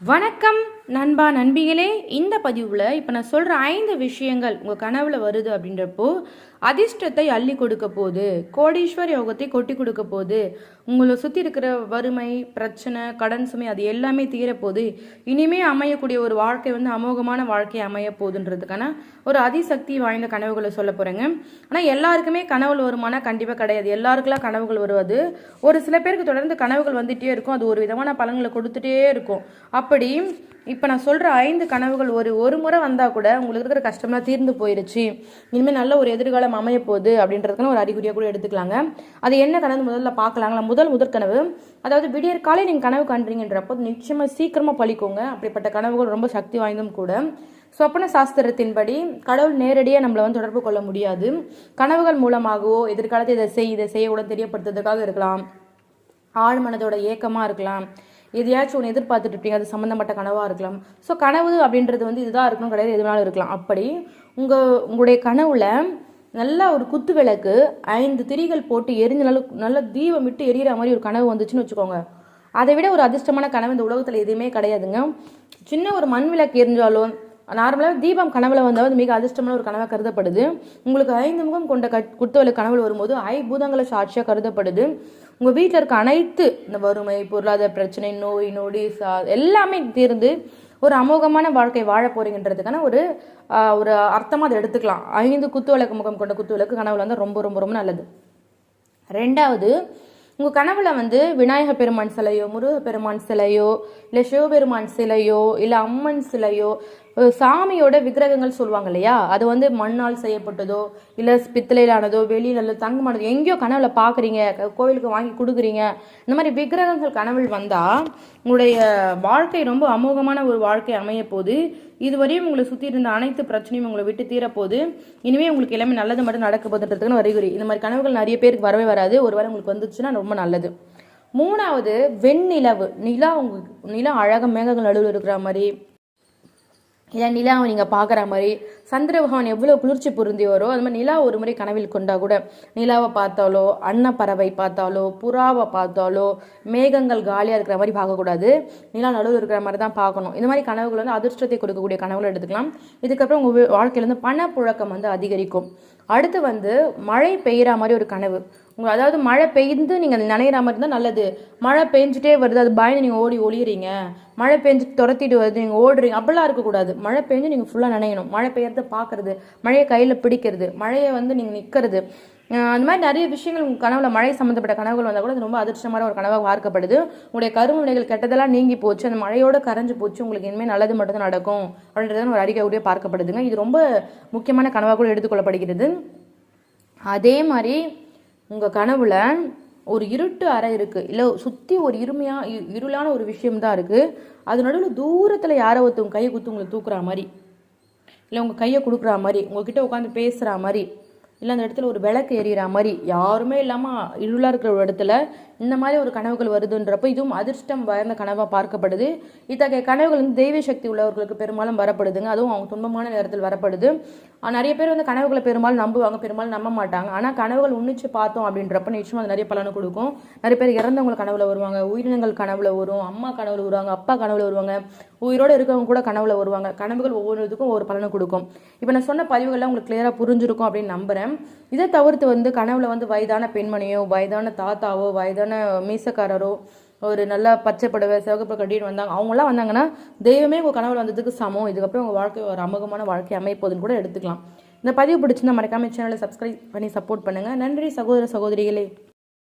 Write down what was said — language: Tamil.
வணக்கம் நண்பா நண்பிகளே. இந்த பதிவில் இப்போ நான் சொல்கிற ஐந்து விஷயங்கள் உங்கள் கனவில் வருது அப்படின்றப்போ அதிர்ஷ்டத்தை அள்ளி கொடுக்க போகுது. கோடீஸ்வர் யோகத்தை கொட்டி கொடுக்க போகுது. உங்களை சுற்றி இருக்கிற வறுமை பிரச்சனை கடன் சுமை அது எல்லாமே தீரப்போகுது இனிமே அமையக்கூடிய ஒரு வாழ்க்கை வந்து அமோகமான வாழ்க்கை அமைய போகுதுன்றதுக்கான ஒரு அதிசக்தி வாய்ந்த கனவுகளை சொல்ல போகிறேங்க ஆனால் எல்லாருக்குமே கனவுகள் வருமானா கண்டிப்பாக கிடையாது. எல்லாருக்கெல்லாம் கனவுகள் வருவது ஒரு சில பேருக்கு தொடர்ந்து கனவுகள் வந்துகிட்டே இருக்கும். அது ஒரு விதமான பலன்களை கொடுத்துட்டே இருக்கும். அப்படி இப்போ நான் சொல்கிற ஐந்து கனவுகள் ஒரு ஒரு முறை வந்தால் கூட உங்களுக்கு இருக்கிற கஷ்டம்லாம் தீர்ந்து போயிடுச்சு இனிமேல் நல்ல ஒரு எதிர்காலம் அமைய போகுது அப்படின்றதுக்கான ஒரு அறிகுறியாக கூட எடுத்துக்கலாங்க. அது என்ன கனவு முதல்ல பார்க்கலாங்களா? முதல் முதற் கனவு அதாவது விடியற் காலை நீங்கள் கனவு காண்றீங்கன்றப்போ நிச்சயமாக சீக்கிரமாக பழிக்கோங்க. அப்படிப்பட்ட கனவுகள் ரொம்ப சக்தி வாய்ந்தும் கூட. சொப்பன சாஸ்திரத்தின்படி கடவுள் நேரடியாக நம்மளை வந்து தொடர்பு கொள்ள முடியாது. கனவுகள் மூலமாகவோ எதிர்காலத்தை இதை செய் இதை செய்ய உடன் தெரியப்படுத்துறதுக்காக இருக்கலாம். ஆழ்மனதோட ஏக்கமாக இருக்கலாம். எதையாச்சும் ஒன்று எதிர்பார்த்துட்டு இருப்பீங்க அது சம்மந்தப்பட்ட கனவாக இருக்கலாம். ஸோ கனவு அப்படின்றது வந்து இதுதான் இருக்கணும் கிடையாது எது வேணாலும் இருக்கலாம். அப்படி உங்கள் உங்களுடைய கனவுல நல்லா ஒரு குத்து விளக்கு ஐந்து திரிகள் போட்டு எரிஞ்ச நல்ல நல்ல தீபம் விட்டு எரியிற மாதிரி ஒரு கனவு வந்துச்சுன்னு வச்சுக்கோங்க. அதை விட ஒரு அதிர்ஷ்டமான கனவு இந்த உலகத்தில் எதுவுமே கிடையாதுங்க. சின்ன ஒரு மண் விளக்கு எரிஞ்சாலும் நார்மலாக தீபம் கனவுல வந்தால் அது மிக அதிர்ஷ்டமான ஒரு கனவாக கருதப்படுது. உங்களுக்கு ஐந்து முகம் கொண்ட கட் குத்துவலை கனவுல வரும்போது ஐ பூதங்களை சாட்சியாக கருதப்படுது. உங்கள் வீட்டில் இருக்க அனைத்து இந்த வறுமை பொருளாதார பிரச்சனை நோய் நொடி சா எல்லாமே தீர்ந்து ஒரு அமோகமான வாழ்க்கை வாழ போறீங்கன்றதுக்கான ஒரு ஒரு அர்த்தமாக அதை எடுத்துக்கலாம். ஐந்து குத்து விளக்கு முகம் கொண்ட குத்து விளக்கு கனவுல வந்து ரொம்ப ரொம்ப ரொம்ப நல்லது. ரெண்டாவது உங்கள் கனவுல வந்து விநாயகர் பெருமான் சிலையோ முருக பெருமான் சிலையோ இல்லை சிவபெருமான் சிலையோ இல்லை அம்மன் சிலையோ சாமியோட விக்கிரகங்கள் சொல்லுவாங்க இல்லையா? அது வந்து மண்ணால் செய்யப்பட்டதோ இல்லை பித்தளையிலானதோ வெளியில தங்கமானதோ எங்கேயோ கனவுல பார்க்குறீங்க கோவிலுக்கு வாங்கி கொடுக்குறீங்க. இந்த மாதிரி விக்கிரகங்கள் கனவில் வந்தால் உங்களுடைய வாழ்க்கை ரொம்ப அமோகமான ஒரு வாழ்க்கை அமைய போது இதுவரையும் உங்களை சுற்றி இருந்த அனைத்து பிரச்சனையும் உங்களை விட்டு தீரப்போது இனிமேல் உங்களுக்கு எல்லாமே நல்லது மட்டும் நடக்க போதுன்றதுக்குன்னு அறிகுறி. இந்த மாதிரி கனவுகள் நிறைய பேருக்கு வரவே வராது. ஒரு ஒருவேளை உங்களுக்கு வந்துச்சுன்னா ரொம்ப நல்லது. மூணாவது வெண்ணிலவு. நிலா உங்க நிலா அழகாக மேகங்கள் நடுவில் இருக்கிற மாதிரி இல்லை நிலாவை நீங்கள் பார்க்குற மாதிரி சந்திர பகவான் எவ்வளோ குளிர்ச்சி பொருந்தியவரோ அது மாதிரி நிலா ஒரு முறை கனவில் கொண்டா கூட நிலாவை பார்த்தாலோ அன்னப்பறவை பார்த்தாலோ புறாவை பார்த்தாலோ மேகங்கள் காலியாக இருக்கிற மாதிரி பார்க்கக்கூடாது. நிலா நடுவில் இருக்கிற மாதிரி தான் பார்க்கணும். இந்த மாதிரி கனவுகள் வந்து அதிர்ஷ்டத்தை கொடுக்கக்கூடிய கனவுகள் எடுத்துக்கலாம். இதுக்கப்புறம் உங்கள் வாழ்க்கையிலேருந்து பணப்புழக்கம் வந்து அதிகரிக்கும். அடுத்து வந்து மழை பெய்கிற மாதிரி ஒரு கனவு. உங்கள் அதாவது மழை பெய்ந்து நீங்கள் நினைக்கிற மாதிரி இருந்தால் நல்லது. மழை பெஞ்சிட்டே வருது அது பயந்து நீங்கள் ஓடி ஒளியிறீங்க. மழை பெஞ்சு துரத்திட்டு வருது நீங்கள் ஓடுறீங்க அப்படிலாம் இருக்கக்கூடாது. மழை பெஞ்சு நீங்கள் ஃபுல்லாக நனையணும். மழை பெய்யறத பார்க்கறது மழையை கையில் பிடிக்கிறது மழையை வந்து நீங்கள் நிற்கிறது அந்த மாதிரி நிறைய விஷயங்கள் உங்கள் கனவுல மழை சம்மந்தப்பட்ட கனவுகள் வந்தால் கூட அது ரொம்ப அதிர்ஷ்டமான ஒரு கனவாக பார்க்கப்படுது. உங்களுடைய கரும வினைகள் கெட்டதெல்லாம் நீங்கி போச்சு அந்த மழையோட கரைஞ்சு போச்சு உங்களுக்கு இனிமேல் நல்லது மட்டும் நடக்கும் அப்படின்றது ஒரு அறிக்கை கூட பார்க்கப்படுதுங்க. இது ரொம்ப முக்கியமான கனவாக கூட எடுத்துக்கொள்ளப்படுகிறது. அதே மாதிரி உங்கள் கனவுல ஒரு இருட்டு அறை இருக்குது இல்லை சுற்றி ஒரு இருமையாக இருளான ஒரு விஷயம் தான் இருக்குது அது நடுவில் தூரத்தில் யாரோ ஒருத்தவங்க கை குத்து உங்களை தூக்குற மாதிரி. இல்லை உங்கள் கையை கொடுக்குற மாதிரி உங்ககிட்ட உட்காந்து பேசுகிற மாதிரி இல்லை அந்த இடத்துல ஒரு விளக்கு எறிகிற மாதிரி யாருமே இல்லாமல் இருளாக இருக்கிற ஒரு இடத்துல இந்த மாதிரி ஒரு கனவுகள் வருதுன்றப்போ இதுவும் அதிர்ஷ்டம் வாய்ந்த கனவாக பார்க்கப்படுது. இத்தகைய கனவுகள் வந்து தெய்வ சக்தி உள்ளவர்களுக்கு பெரும்பாலும் வரப்படுதுங்க. அதுவும் அவங்க துன்பமான நேரத்தில் வரப்படுது. நிறைய பேர் வந்து கனவுகளை பெரும்பாலும் நம்புவாங்க பெரும்பாலும் நம்ப மாட்டாங்க. ஆனால் கனவுகள் உன்னிச்சு பார்த்தோம் அப்படின்றப்ப நிச்சயமாக அது நிறைய பலனை கொடுக்கும். நிறைய பேர் இறந்தவங்க கனவுல வருவாங்க உயிரினங்கள் கனவுல வரும் அம்மா கனவுல வருவாங்க அப்பா கனவுல வருவாங்க. உயிரோடு இருக்கவங்க கூட கனவுல வருவாங்க. கனவுகள் ஒவ்வொன்றுக்கும் ஒரு பலனை கொடுக்கும். இப்போ நான் சொன்ன பதிவுகள்லாம் உங்களுக்கு கிளியராக புரிஞ்சிருக்கும் அப்படின்னு நம்புகிறேன் இதை தவிர்த்து வந்து கனவுல வந்து வயதான பெண்மணியோ வயதான தாத்தாவோ வயதான மீசக்காரரோ ஒரு நல்ல பச்சை சிவகப்பு கட்டின்னு வந்தாங்க அவங்களாம் வந்தாங்கன்னா தெய்வமே உங்கள் கனவுல வந்ததுக்கு சமம். இதுக்கப்புறம் உங்கள் வாழ்க்கை ஒரு அமோகமான வாழ்க்கை அமைப்போதுன்னு கூட எடுத்துக்கலாம். இந்த பதிவு பிடிச்சிருந்தா மறக்காம சேனலை சப்ஸ்கிரைப் பண்ணி சப்போர்ட் பண்ணுங்கள் நன்றி சகோதர சகோதரிகளே.